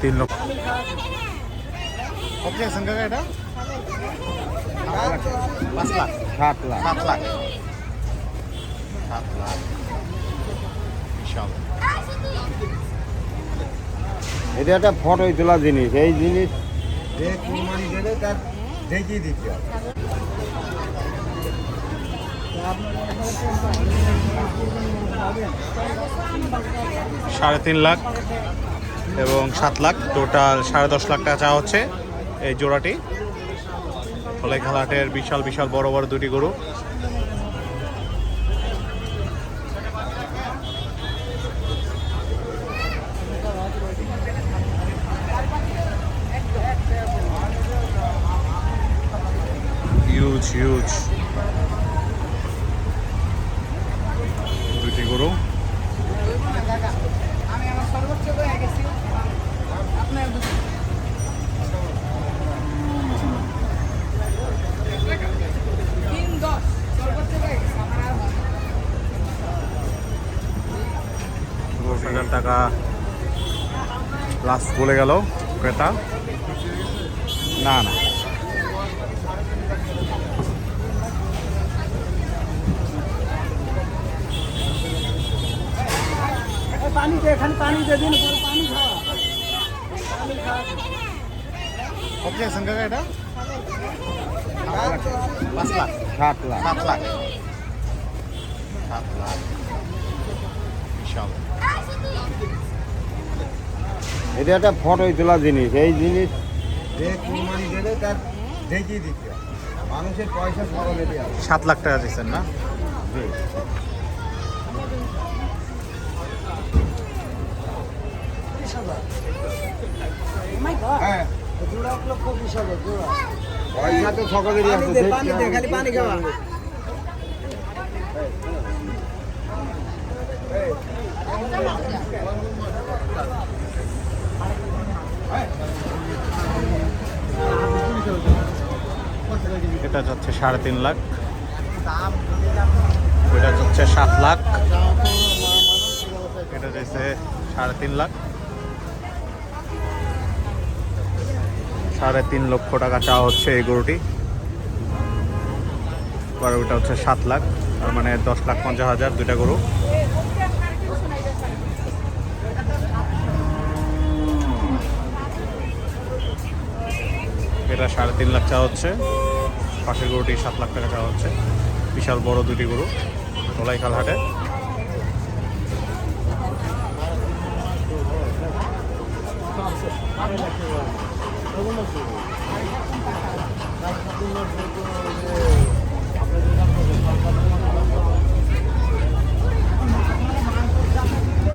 তিন লক্ষ। কত চাইছেন কাকা এটা? পাঁচ লাখ। সাত লাখ। সাত লাখ। সাত লাখ। এটা একটা ফটো তোলা জিনিস। এই জিনিস যে কুরবানি দেবে তার দেখিয়ে দিতে হবে। সাড়ে তিন লাখ। এবং সাত লাখ। টোটাল সাড়ে দশ লাখ টাকা চাওয়া হচ্ছে এই জোড়াটি। ফলে খেলাটের বিশাল বিশাল, বড় বড় দুটি গরু। হিউজ হিউজ দুটি গরু আমি আমার সর্বোচ্চ হয়ে গেছি আপনার তিন দশ সর্বোচ্চ হয়ে গেছে আমার আর হয় না। দশ হাজার টাকা লাস্ট বলে গেল ক্রেতা। না না। পানি দে এখানে পানি দে দিন পানি কাকা এটা পাঁচ সাত লাখ। সাত লাখ। সাত এটা একটা ফটো তোলা জিনিস। এই জিনিস যে কুরবানি দেবে তার দেখিয়ে দিতে মানুষের পয়সা দেওয়া সাত লাখ টাকা দিচ্ছেন না। হ্যাঁ। পয়সা তো সকলেরই আছে। খালি পানি খাওয়া। এটা যাচ্ছে সাড়ে তিন লাখ। এটা যাচ্ছে সাত লাখ। এটা যাচ্ছে সাড়ে তিন লাখ। সাড়ে তিন লক্ষ টাকা চাওয়া হচ্ছে এই গরুটি। আর ওটা হচ্ছে সাত লাখ, তার মানে দশ লাখ পঞ্চাশ হাজার দুইটা গরু। এটা সাড়ে তিন লাখ চাওয়া হচ্ছে। পাশের গরুটি সাত লাখ টাকা চাওয়া হচ্ছে। বিশাল বড় দুটি গরু তোলাইখাল হাটে